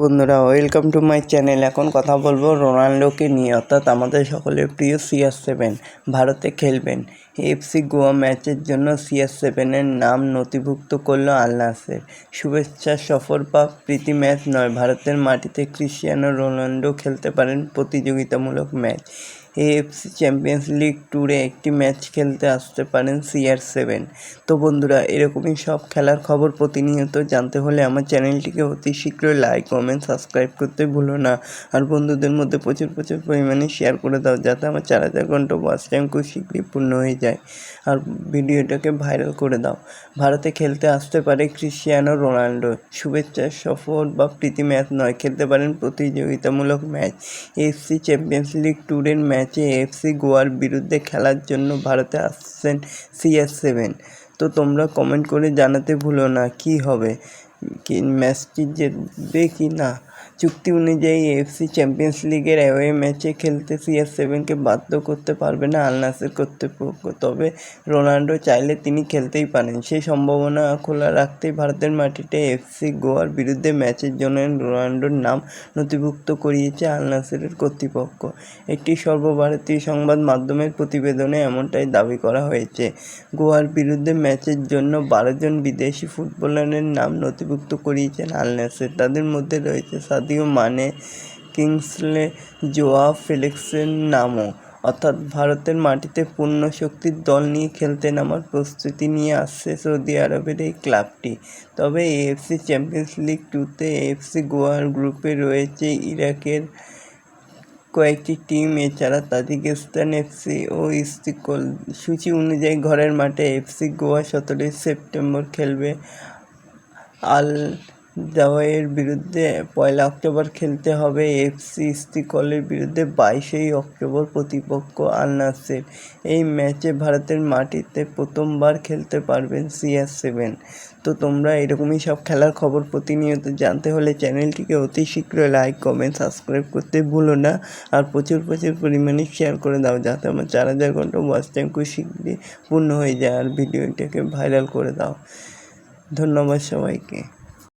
বন্ধুরা welcome to my channel এখন কথা বলব রোনাল্ডোকে নিয়ে, অর্থাৎ আমাদের সকলের প্রিয় সিআর সেভেন ভারতে খেলবেন। এফসি গোয়া ম্যাচের জন্য সিআর সেভেনের নাম নথিভুক্ত করল আল শুভেচ্ছা সফর বা প্রীতি ম্যাচ নয়, ভারতের মাটিতে ক্রিশ্চিয়ানো রোনাল্ডো খেলতে পারেন প্রতিযোগিতামূলক ম্যাচ এএফসি চ্যাম্পিয়ন্স লিগ ট্যুরে একটি ম্যাচ খেলতে আসতে পারেন সিআর সেভেন তো বন্ধুরা, এরকমই সব খেলার খবর প্রতিনিয়ত জানতে হলে আমার চ্যানেলটিকে অতি শীঘ্রই লাইক কমেন্ট সাবস্ক্রাইব করতে ভুলো না। আর বন্ধুদের মধ্যে প্রচুর প্রচুর পরিমাণে শেয়ার করে দাও যাতে আমার চার হাজার ঘণ্টা ওয়াচ টাইম খুব শীঘ্রই পূর্ণ হয়ে যায়। আর ভিডিওটাকে ভাইরাল করে দাও। ভারতে খেলতে আসতে পারে ক্রিশ্চিয়ানো রোনাল্ডো। শুভেচ্ছা সফর বা প্রীতি ম্যাচ নয়, খেলতে পারেন প্রতিযোগিতামূলক ম্যাচ এফসি চ্যাম্পিয়ন্স লিগ ট্যুরের ম্যাচে এফসি গোয়ার বিরুদ্ধে খেলার জন্য ভারতে আসছেন সিএস সেভেন। তো তোমরা কমেন্ট করে জানাতে ভুলো না, কি হবে? কি ম্যাচটি জিতবে কি না? চুক্তি অনুযায়ী এফসি চ্যাম্পিয়ন্স লিগের অ্যাওয়ে ম্যাচে খেলতে সিএস সেভেনকে বাধ্য করতে পারবে না আল নাসের কর্তৃপক্ষ। তবে রোনাল্ডো চাইলে তিনি খেলতেই পারেন। সেই সম্ভাবনা খোলা রাখতেই ভারতের মাটিতে এফসি গোয়ার বিরুদ্ধে ম্যাচের জন্য রোনাল্ডোর নাম নথিভুক্ত করিয়েছে আল নাসেরের কর্তৃপক্ষ। একটি সর্বভারতীয় সংবাদ মাধ্যমের প্রতিবেদনে এমনটাই দাবি করা হয়েছে। গোয়ার বিরুদ্ধে ম্যাচের জন্য বারো জন বিদেশি ফুটবলারের নাম নথিভুক্ত করিয়েছেন আল নাসের। তাদের মধ্যে রয়েছে সাদিও মানে কিংসলে জোয়া ফেলিক্সের নামও, অর্থাৎ ভারতের মাটিতে পূর্ণ শক্তির দল নিয়ে খেলতে নামার প্রস্তুতি নিয়ে আসছে সৌদি আরবের এই ক্লাবটি। তবে এএফসি চ্যাম্পিয়ন্স লিগ টুতে এএফসি গোয়ার গ্রুপে রয়েছে ইরাকের কয়েকটি টিম, এছাড়া তাজিকিস্তান এফসি ও ইস্তিকল সূচি অনুযায়ী ঘরের মাঠে এফসি গোয়া সতেরোই সেপ্টেম্বর খেলবে আল দাওয়াইয়ের বিরুদ্ধে পয়লা অক্টোবর খেলতে হবে এফসি ইস্তিকলের বিরুদ্ধে বাইশেই অক্টোবর প্রতিপক্ষ আল নাসের। এই ম্যাচে ভারতের মাটিতে প্রথমবার খেলতে পারবেন সিআর সেভেন। তো তোমরা এরকমই সব খেলার খবর প্রতিনিয়ত জানতে হলে চ্যানেলটিকে অতি শীঘ্রই লাইক, কমেন্ট, সাবস্ক্রাইব করতে ভুলো না আর প্রচুর প্রচুর পরিমাণে শেয়ার করে দাও যাতে আমার চার হাজার ঘণ্টা ওয়াচ টাইম খুব শীঘ্রই পূর্ণ হয়ে যায় আর ভিডিওটাকে ভাইরাল করে দাও। ধন্যবাদ সবাইকে।